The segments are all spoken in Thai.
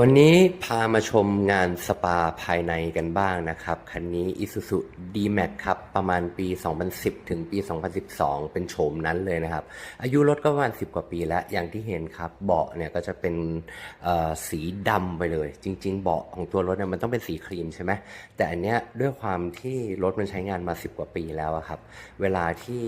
วันนี้พามาชมงานสปาภายในกันบ้างนะครับ คันนี้ Isuzu D-Max ครับ ประมาณปี 2010 ถึงปี 2012 เป็นโฉมนั้นเลยนะครับ อายุรถก็ประมาณ 10 กว่าปีแล้ว อย่างที่เห็นครับ เบาะเนี่ยก็จะเป็นสีดำไปเลย จริง ๆ เบาะของตัวรถเนี่ยมันต้องเป็นสีครีมใช่ไหม แต่อันเนี้ยด้วยความที่รถมันใช้งานมา 10 กว่าปีแล้วครับ เวลาที่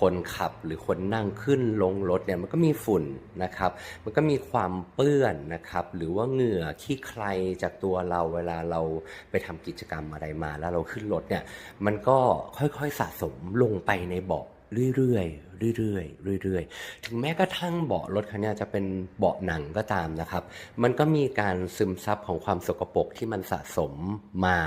คนขับหรือคนนั่งขึ้นลงรถเนี่ยมันก็มีฝุ่นนะครับ มันก็มีความเปื้อนนะครับ หรือว่าเหงื่อขี้ใครจากตัวเราเวลาเราไปทำกิจกรรมอะไรมา แล้วเราขึ้นรถเนี่ยมันก็ค่อยๆสะสมลงไปในเบาะเรื่อยๆ เรื่อยๆ เรื่อยๆ ถึงแม้กระทั่งเบาะรถคันนี้จะเป็นเบาะหนังก็ตามนะครับ มันก็มีการซึมซับของความสกปรกที่มันสะสมมา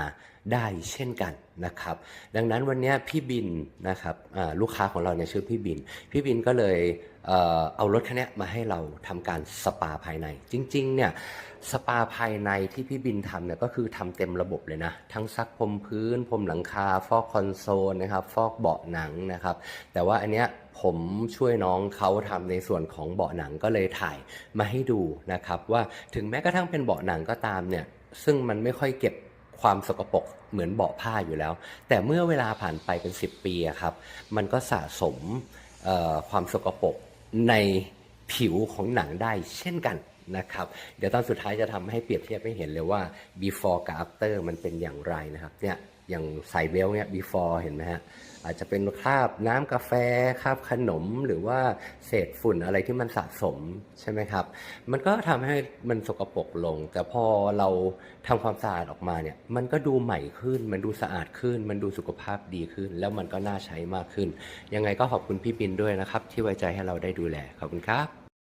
ได้เช่นกันนะครับ ดังนั้นวันนี้พี่บินนะครับลูกค้าของเราเนี่ยชื่อพี่บิน พี่บินก็เลยเอ่อเอารถคันนี้มาให้เราทำการสปาภายใน จริงๆเนี่ยสปาภายในที่พี่บินทำเนี่ยก็คือทำเต็มระบบเลยนะ ทั้งซักพรมพื้นพรมหลังคา ฟอกคอนโซลนะครับ ฟอกเบาะหนังนะครับ แต่ว่าอันเนี้ยผมช่วยน้องเขาทำในส่วนของเบาะหนังก็เลยถ่ายมาให้ดูนะครับ ว่าถึงแม้กระทั่งเป็นเบาะหนังก็ตามเนี่ยซึ่งมันไม่ค่อยเก็บ ความสกปรกเหมือนเบาะผ้าอยู่แล้ว แต่เมื่อเวลาผ่านไปเป็น 10 ปีครับ มันก็สะสมความสกปรกในผิวของหนังได้เช่นกัน นะครับ เดี๋ยวตอนสุดท้ายจะทำให้เปรียบเทียบให้เห็นเลยว่า before กับ after มันเป็นอย่างไรนะครับเนี่ยอย่างใส่เบลต์เนี่ย before เห็นไหมฮะอาจจะเป็นคราบน้ำกาแฟคราบขนมหรือว่าเศษฝุ่นอะไรที่มันสะสมใช่ไหมครับ มันก็ทำให้มันสกปรกลง แต่พอเราทำความสะอาดออกมาเนี่ย มันก็ดูใหม่ขึ้น มันดูสะอาดขึ้น มันดูสุขภาพดีขึ้น แล้วมันก็น่าใช้มากขึ้น ยังไงก็ขอบคุณพี่ปินด้วยนะครับ ที่ไว้ใจให้เราได้ดูแลขอบคุณครับ